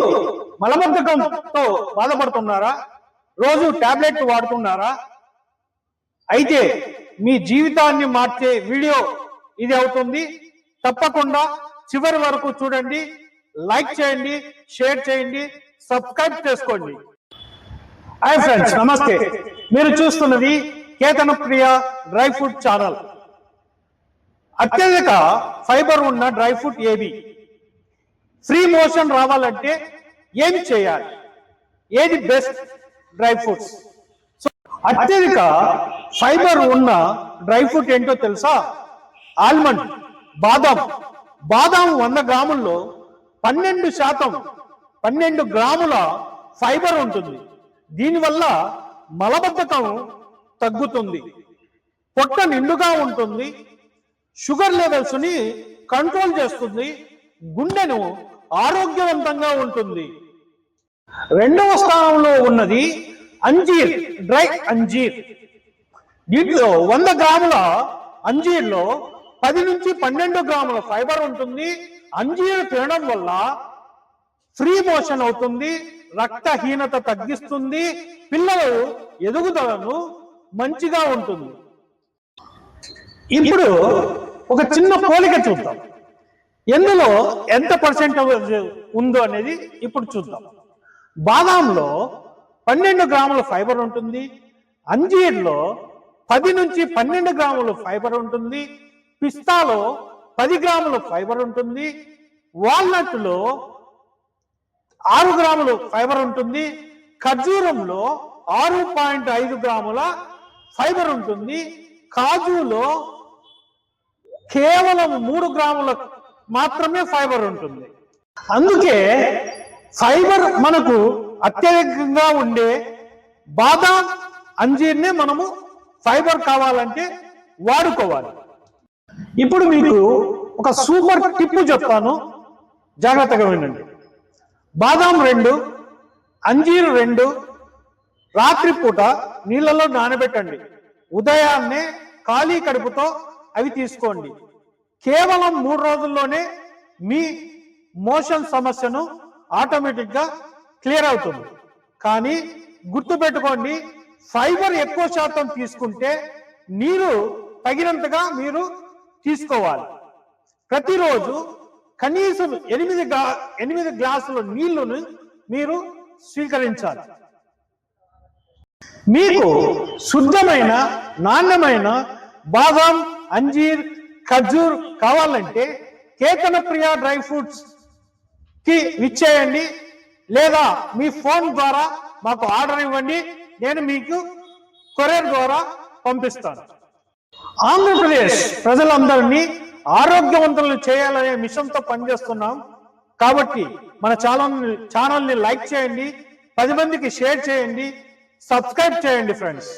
మీరు మలబద్ధకంతో బాధపడుతున్నారా? రోజు టాబ్లెట్ వాడుతున్నారా? అయితే మీ జీవితాన్ని మార్చే వీడియో ఇది అవుతుంది. తప్పకుండా చివరి వరకు చూడండి. లైక్ చేయండి షేర్ చేయండి సబ్స్క్రైబ్ చేసుకోండి. హాయ్ ఫ్రెండ్స్ నమస్తే. మీరు చూస్తున్నది Ketana Priya dry fruit channel. అత్యధిక ఫైబర్ ఉన్న డ్రై ఫ్రూట్ ఏబీ ఫ్రీ మోషన్ రావాలంటే ఏం చేయాలి? ఏది బెస్ట్ డ్రై ఫ్రూట్స్ సో అత్యధిక ఫైబర్ ఉన్న డ్రై ఫ్రూట్ ఏంటో తెలుసా? ఆల్మండ్ బాదం. బాదం వంద గ్రాముల్లో పన్నెండు శాతం పన్నెండు గ్రాముల ఫైబర్ ఉంటుంది. దీనివల్ల మలబద్ధకం తగ్గుతుంది. పొట్ట నిండుగా ఉంటుంది. షుగర్ లెవెల్స్ని కంట్రోల్ చేస్తుంది. గుండెను ఆరోగ్యవంతంగా ఉంటుంది. రెండవ స్థానంలో ఉన్నది అంజీర్ డ్రై అంజీర్. దీంట్లో వంద గ్రాముల అంజీర్లో పది నుంచి పన్నెండు గ్రాముల ఫైబర్ ఉంటుంది. అంజీర్ తినడం వల్ల ఫ్రీ మోషన్ అవుతుంది రక్తహీనత తగ్గిస్తుంది పిల్లలు ఎదుగుదలను మంచిగా ఉంటుంది. ఇప్పుడు ఒక చిన్న పోలిక చూద్దాం. ఎందులో ఎంత పర్సెంట్ ఉందో అనేది ఇప్పుడు చూద్దాం. బాదాంలో పన్నెండు గ్రాముల ఫైబర్ ఉంటుంది. అంజీర్లో పది నుంచి పన్నెండు గ్రాముల ఫైబర్ ఉంటుంది. పిస్తాలో పది గ్రాముల ఫైబర్ ఉంటుంది. వాల్నట్లో ఆరు గ్రాములు ఫైబర్ ఉంటుంది. ఖర్జూరంలో ఆరు పాయింట్ ఐదు గ్రాముల ఫైబర్ ఉంటుంది. కాజులో కేవలం మూడు గ్రాముల మాత్రమే ఫైబర్ ఉంటుంది. అందుకే ఫైబర్ మనకు అత్యధికంగా ఉండే బాదాం అంజీర్నే మనము ఫైబర్ కావాలంటే వాడుకోవాలి. ఇప్పుడు మీకు ఒక సూపర్ టిప్ చెప్తాను. జాగ్రత్తగా వినండి. బాదాం రెండు అంజీరు రెండు రాత్రిపూట నీళ్ళలో నానబెట్టండి. ఉదయాన్నే ఖాళీ కడుపుతో అవి తీసుకోండి. కేవలం మూడు రోజుల్లోనే మీ మోషన్ సమస్యను ఆటోమేటిక్గా క్లియర్ అవుతుంది. కానీ గుర్తుపెట్టుకోండి ఫైబర్ ఎక్కువ శాతం తీసుకుంటే నీరు తగినంతగా మీరు తీసుకోవాలి. ప్రతిరోజు కనీసం ఎనిమిది గ్లా ఎనిమిది గ్లాసుల నీళ్ళను మీరు స్వీకరించాలి. మీకు శుద్ధమైన నాణ్యమైన బాదం అంజీర్ ఖర్జూర్ కావాలంటే కేతన ప్రియ డ్రై ఫ్రూట్స్కి ఇచ్చేయండి లేదా మీ ఫోన్ ద్వారా మాకు ఆర్డర్ ఇవ్వండి. నేను మీకు కొరియర్ ద్వారా పంపిస్తాను. ఆంధ్రప్రదేశ్ ప్రజలందరినీ ఆరోగ్యవంతులను చేయాలనే మిషన్తో పనిచేస్తున్నాం. కాబట్టి మన ఛానల్ ఛానల్ని లైక్ చేయండి. పది మందికి షేర్ చేయండి. సబ్స్క్రైబ్ చేయండి ఫ్రెండ్స్.